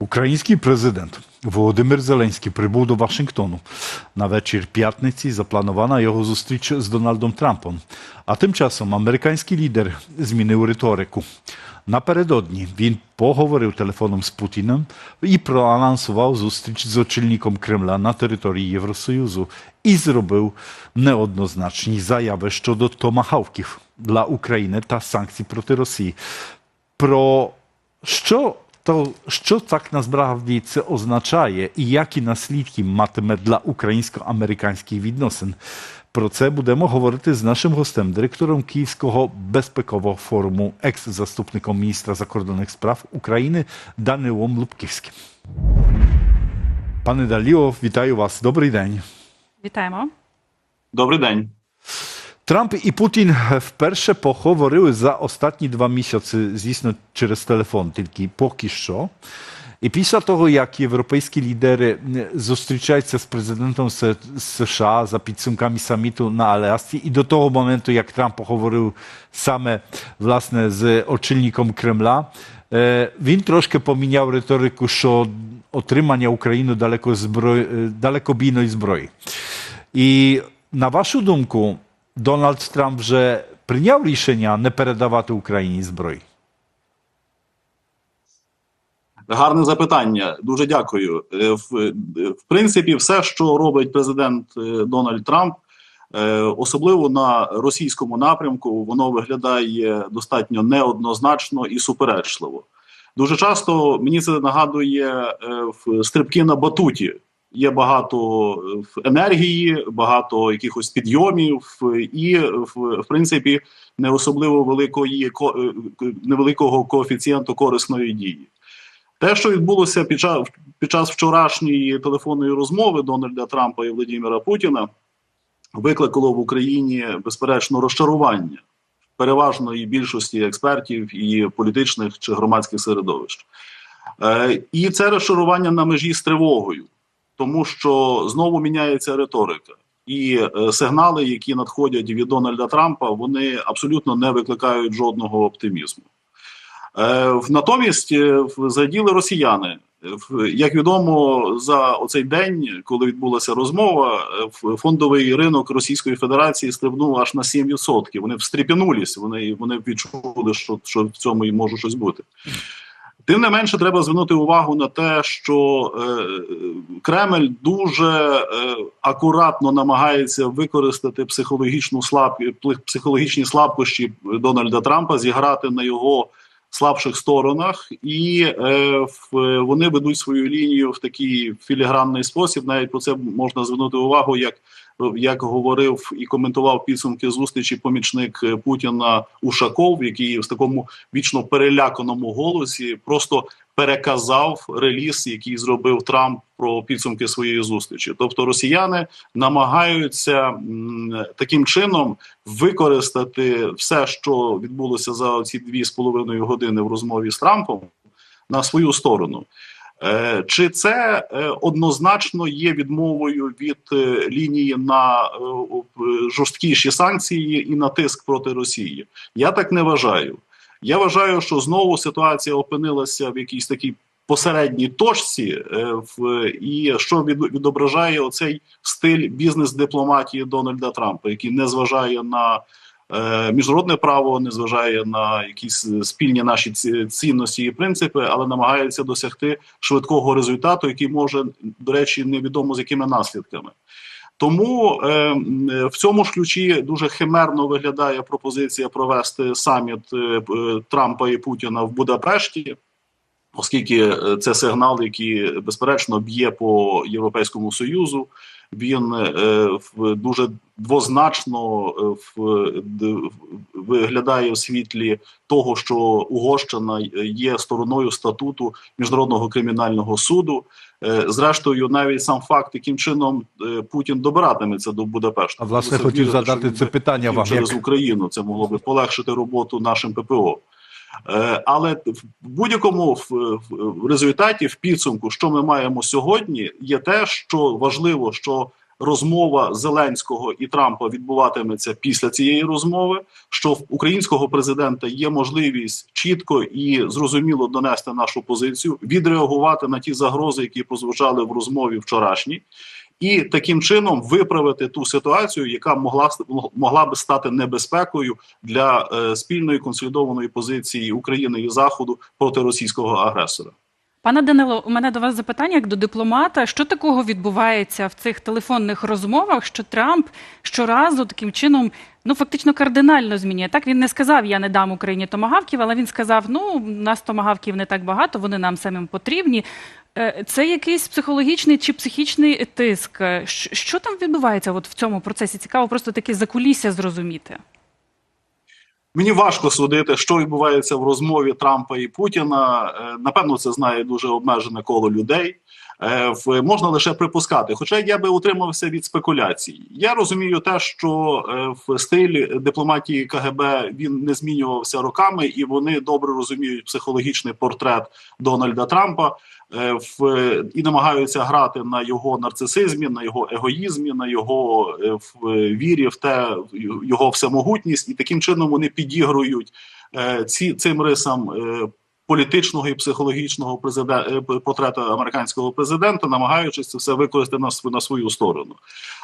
Український президент Володимир Зеленський прибув до Вашингтону. На вечір п'ятниці запланована його зустріч з Дональдом Трампом. А тим часом американський лідер змінив риторику. Напередодні він поговорив телефоном з Путіним і проанонсував зустріч з очільником Кремля на території Євросоюзу і зробив неоднозначні заяви щодо томахавків для України та санкцій проти Росії. Про що то що так насправді це означає і які наслідки матиме для українсько-американських відносин? Про це будемо говорити з нашим гостем, директором Київського безпекового форуму, екс-заступником міністра закордонних справ України Данилом Лубківським. Пане Даліо, вітаю вас. Добрий день. Вітаємо. Добрий день. Трамп і Путін вперше поговорили за останні два місяці, звісно, через телефон, тільки поки що. І після того, як європейські лідери зустрічаються з президентом С- США за підсумками саміту на Алясці, і до того моменту, як Трамп поговорив саме власне з очільником Кремля, е, він трошки поміняв риторику, що отримання України далеко зброї, е, далекобійної зброї. І на вашу думку, Дональд Трамп вже прийняв рішення не передавати Україні зброї? Гарне запитання. Дуже дякую. Е, В, в принципі, все, що робить президент е, Дональд Трамп, е, особливо на російському напрямку, воно виглядає достатньо неоднозначно і суперечливо. Дуже часто мені це нагадує е, стрибки на батуті. Є багато е, енергії, багато якихось підйомів, е, і в, в принципі не особливо великої ко- е, невеликого коефіцієнту корисної дії. Те, що відбулося під час, під час вчорашньої телефонної розмови Дональда Трампа і Владимира Путіна, викликало в Україні безперечно розчарування переважної більшості експертів і політичних чи громадських середовищ. Е, і це розчарування на межі з тривогою, тому що знову міняється риторика. І е, сигнали, які надходять від Дональда Трампа, вони абсолютно не викликають жодного оптимізму. Е, Натомість е, росіяни. Як відомо, за оцей день, коли відбулася розмова, е, фондовий ринок Російської Федерації стрибнув аж на 7%. Вони встрепенулись, вони, вони відчули, що, що в цьому і може щось бути. Тим не менше, треба звернути увагу на те, що е, Кремль дуже е, акуратно намагається використати психологічну слаб, психологічні слабкощі Дональда Трампа, зіграти на його слабших сторонах, і е, в, вони ведуть свою лінію в такий філігранний спосіб. Навіть про це можна звернути увагу, як, як говорив і коментував підсумки зустрічі помічник е, Путіна Ушаков, який в такому вічно переляканому голосі просто переказав реліз, який зробив Трамп про підсумки своєї зустрічі. Тобто росіяни намагаються таким чином використати все, що відбулося за ці дві з половиною години в розмові з Трампом, на свою сторону. Е, Чи це е, однозначно є відмовою від е, лінії на жорсткіші санкції і на тиск проти Росії? Я так не вважаю. Я вважаю, що знову ситуація опинилася в якійсь такій посередній точці, в і що від, відображає оцей стиль бізнес-дипломатії Дональда Трампа, який не зважає на міжнародне право, не зважає на якісь спільні наші ці- цінності і принципи, але намагається досягти швидкого результату, який може, до речі, невідомо з якими наслідками. Тому е, в цьому ж ключі дуже химерно виглядає пропозиція провести саміт е, е, Трампа і Путіна в Будапешті, оскільки е, це сигнал, який безперечно б'є по Європейському Союзу. Він е, дуже двозначно е, виглядає в світлі того, що Угорщина є стороною статуту міжнародного кримінального суду. Зрештою, навіть сам факт, яким чином Путін добиратиметься до Будапешта. А власне хотів задати це питання вам. через. Україну. Це могло би полегшити роботу нашим ППО. Е, Але в будь-якому в, результаті, в підсумку, що ми маємо сьогодні, є те, що важливо, що розмова Зеленського і Трампа відбуватиметься після цієї розмови. Що в українського президента є можливість чітко і зрозуміло донести нашу позицію, відреагувати на ті загрози, які прозвучали в розмові вчорашній, і таким чином виправити ту ситуацію, яка могла могла би стати небезпекою для е, спільної консолідованої позиції України і Заходу проти російського агресора. Пане Данило, у мене до вас запитання як до дипломата. Що такого відбувається в цих телефонних розмовах, що Трамп щоразу таким чином ну фактично кардинально змінює? Так він не сказав, я не дам Україні томагавків, але він сказав: ну нас томагавків не так багато, вони нам самим потрібні. Е, Це якийсь психологічний чи психічний тиск. Що там відбувається от в цьому процесі? Цікаво, просто таке закулісся зрозуміти. Мені важко судити, що відбувається в розмові Трампа і Путіна. Е, Напевно, це знає дуже обмежене коло людей. Е, Можна лише припускати. Хоча я би утримався від спекуляцій. Я розумію те, що е, в стилі дипломатії КГБ він не змінювався роками, і вони добре розуміють психологічний портрет Дональда Трампа. е, В і намагаються грати на його нарцисизмі, на його егоїзмі, на його е, в вірі в те в його всемогутність, і таким чином вони підігрують ці цим рисам політичного і психологічного президента портрета американського президента, намагаючись це все використати на на свою сторону.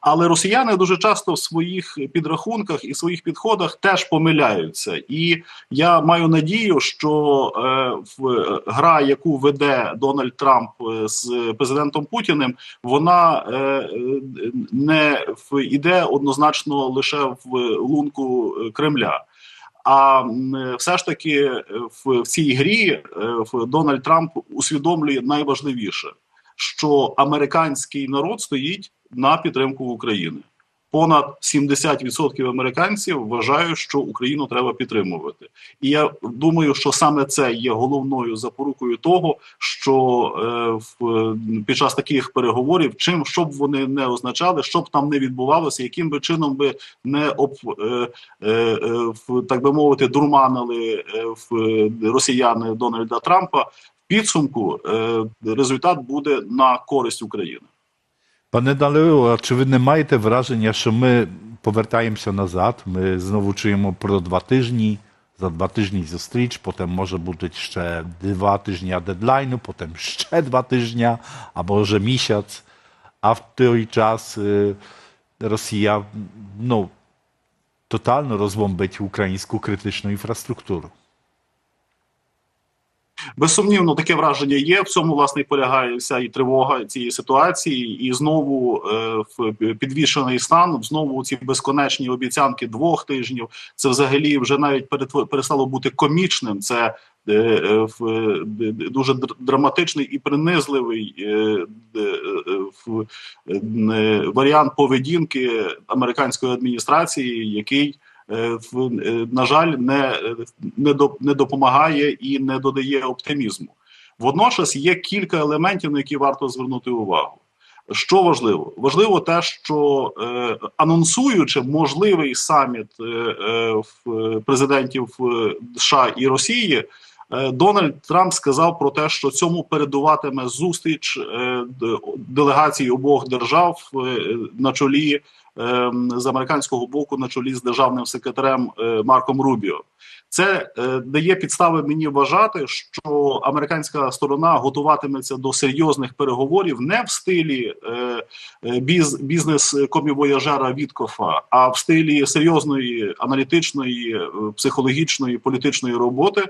Але росіяни дуже часто в своїх підрахунках і своїх підходах теж помиляються. І я маю надію, що е, в е, гра, яку веде Дональд Трамп е, з президентом Путіним, вона е, е, не в іде однозначно лише в лунку е, Кремля. А все ж таки е, в, в цій грі е, в Дональд Трамп усвідомлює найважливіше, що американський народ стоїть на підтримку України. Понад 70% американців вважають, що Україну треба підтримувати, і я думаю, що саме це є головною запорукою того, що е, в під час таких переговорів, чим що б вони не означали, що б там не відбувалося, яким би чином би не об е, е, е, в, так би мовити, дурманили е, в е, росіяни Дональда Трампа. В підсумку е, результат буде на користь України. Panie Daleu, a czy wy nie маєте враження, що ми повертаємося назад, ми знову чуємо про два тижні, за два тижні зустріч, потім може бути ще два тижні дедлайну, потім ще два тижні, або може місяць, а в той час е, Росія ну, тотально розбомбить українську критичну інфраструктуру. Безсумнівно, таке враження є. В цьому власне і полягає вся і тривога цієї ситуації, і знову е, в підвішений стан. Знову ці безконечні обіцянки двох тижнів. Це взагалі вже навіть перестало бути комічним. Це е, е, в, дуже др- драматичний і принизливий варіант поведінки американської адміністрації, який на жаль, не, е, не, до, не допомагає і не додає оптимізму. Водночас є кілька елементів, на які варто звернути увагу. Що важливо? Важливо те, що е, анонсуючи можливий саміт е, е, в президентів е, США і Росії, е, Дональд Трамп сказав про те, що цьому передуватиме зустріч е, д- делегацій обох держав е, на чолі е, з американського боку, на чолі з державним секретарем е, Марком Рубіо. Це е, дає підстави мені вважати, що американська сторона готуватиметься до серйозних переговорів не в стилі е, е, біз, бізнес комівояжера Віткофа, а в стилі серйозної аналітичної, е, психологічної, політичної роботи.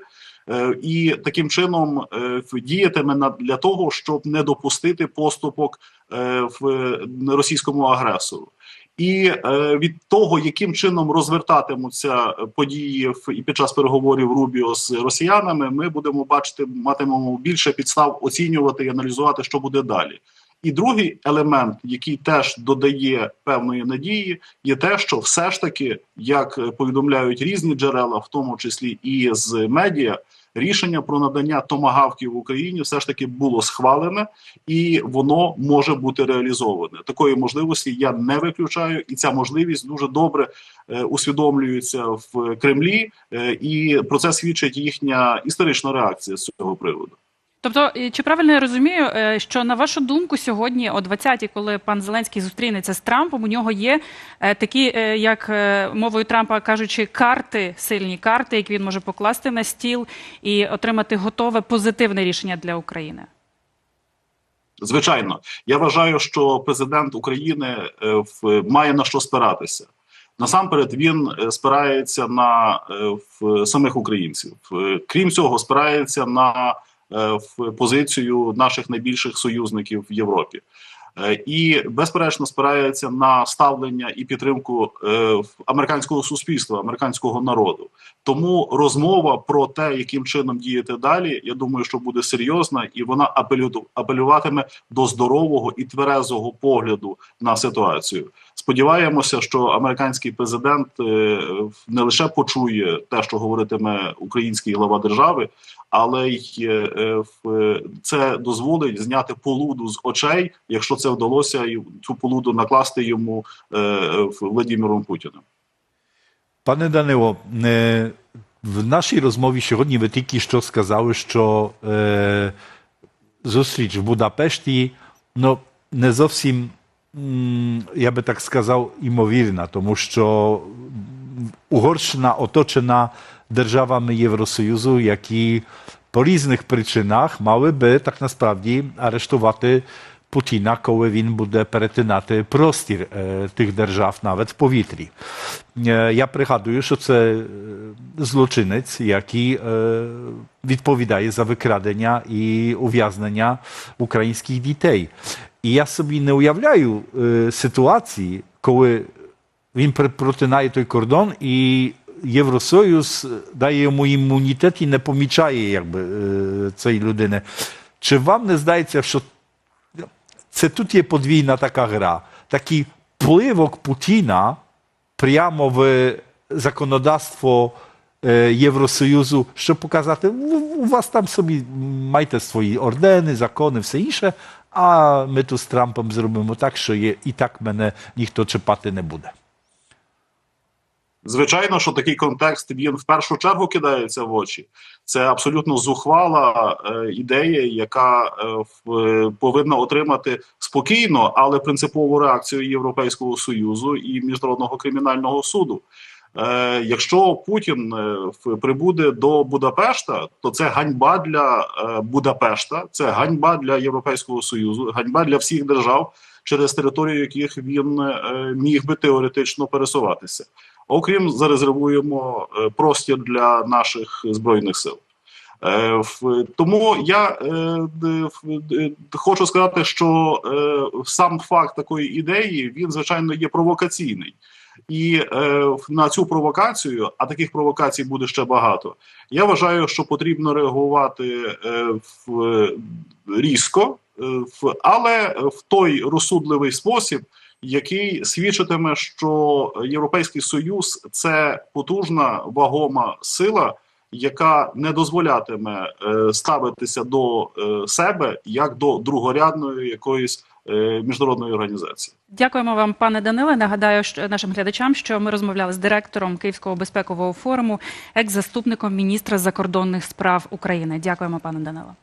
Е, І таким чином е, діятиме для того, щоб не допустити поступок е, в російському агресору. І від того, яким чином розвертатимуться події в і під час переговорів Рубіо з росіянами, ми будемо бачити, матимемо більше підстав оцінювати і аналізувати, що буде далі. І другий елемент, який теж додає певної надії, є те, що все ж таки, як повідомляють різні джерела, в тому числі і з медіа, рішення про надання томагавків в Україні все ж таки було схвалене, і воно може бути реалізоване. Такої можливості я не виключаю, і ця можливість дуже добре е, усвідомлюється в Кремлі, е, і про це свідчить їхня історична реакція з цього приводу. Тобто, чи правильно я розумію, е, що на вашу думку сьогодні, о 20-й, коли пан Зеленський зустрінеться з Трампом, у нього є е, такі, е, як мовою Трампа кажучи, карти, сильні карти, які він може покласти на стіл і отримати готове позитивне рішення для України? Звичайно, я вважаю, що президент України має на що спиратися. Насамперед, він спирається на самих українців. Крім цього, спирається на в позицію наших найбільших союзників в Європі. Е, І безперечно спирається на ставлення і підтримку е, американського суспільства, американського народу. Тому розмова про те, яким чином діяти далі, я думаю, що буде серйозна, і вона апелю- апелюватиме до здорового і тверезого погляду на ситуацію. Сподіваємося, що американський президент е, не лише почує те, що говоритиме український глава держави, але й е, е, це дозволить зняти полуду з очей, якщо це вдалося, і цю полуду накласти йому Владимиром Путіним. Пане Данило, в нашій розмові сьогодні ви тільки що сказали, що зустріч в Будапешті ну, не зовсім, я би так сказав, імовірна, тому що Угорщина оточена державами Євросоюзу, які по різних причинах мали би так насправді арештувати Путіна, коли він буде перетинати простір е, тих держав навіть в повітрі. Е, Я пригадую, що це е, злочинець, який відповідає за викрадення і ув'язнення українських дітей. І я собі не уявляю е, ситуації, коли він протинає той кордон і Євросоюз дає йому імунітет і не помічає якби, е, цієї людини. Чи вам не здається, що це тут є подвійна така гра? Такий впливок Путіна прямо в законодавство е, Євросоюзу, щоб показати, «У- у вас там собі майте свої ордени, закони, все інше, а ми тут з Трампом зробимо так, що є, і так мене ніхто чіпати не буде. Звичайно, що такий контекст він в першу чергу кидається в очі. Це абсолютно зухвала е, ідея, яка е, в- повинна отримати спокійно, але принципову реакцію Європейського союзу і міжнародного кримінального суду. Е, якщо Путін е, прибуде до Будапешта, то це ганьба для е, Будапешта, це ганьба для Європейського союзу, ганьба для всіх держав, через територію яких він е, міг би теоретично пересуватися. Окрім зарезервуємо простір для наших збройних сил. В- Тому я хочу сказати, що сам факт такої ідеї він звичайно є провокаційний. І е, на цю провокацію, а таких провокацій буде ще багато. Я вважаю, що потрібно реагувати е, в, різко, е, в, але в той розсудливий спосіб, який свідчитиме, що Європейський Союз це потужна вагома сила, яка не дозволятиме е, ставитися до е, себе як до другорядної якоїсь міжнародної організації. Дякуємо вам, пане Даниле. Нагадаю що нашим глядачам, що ми розмовляли з директором Київського безпекового форуму, екс-заступником міністра закордонних справ України. Дякуємо, пане Данило.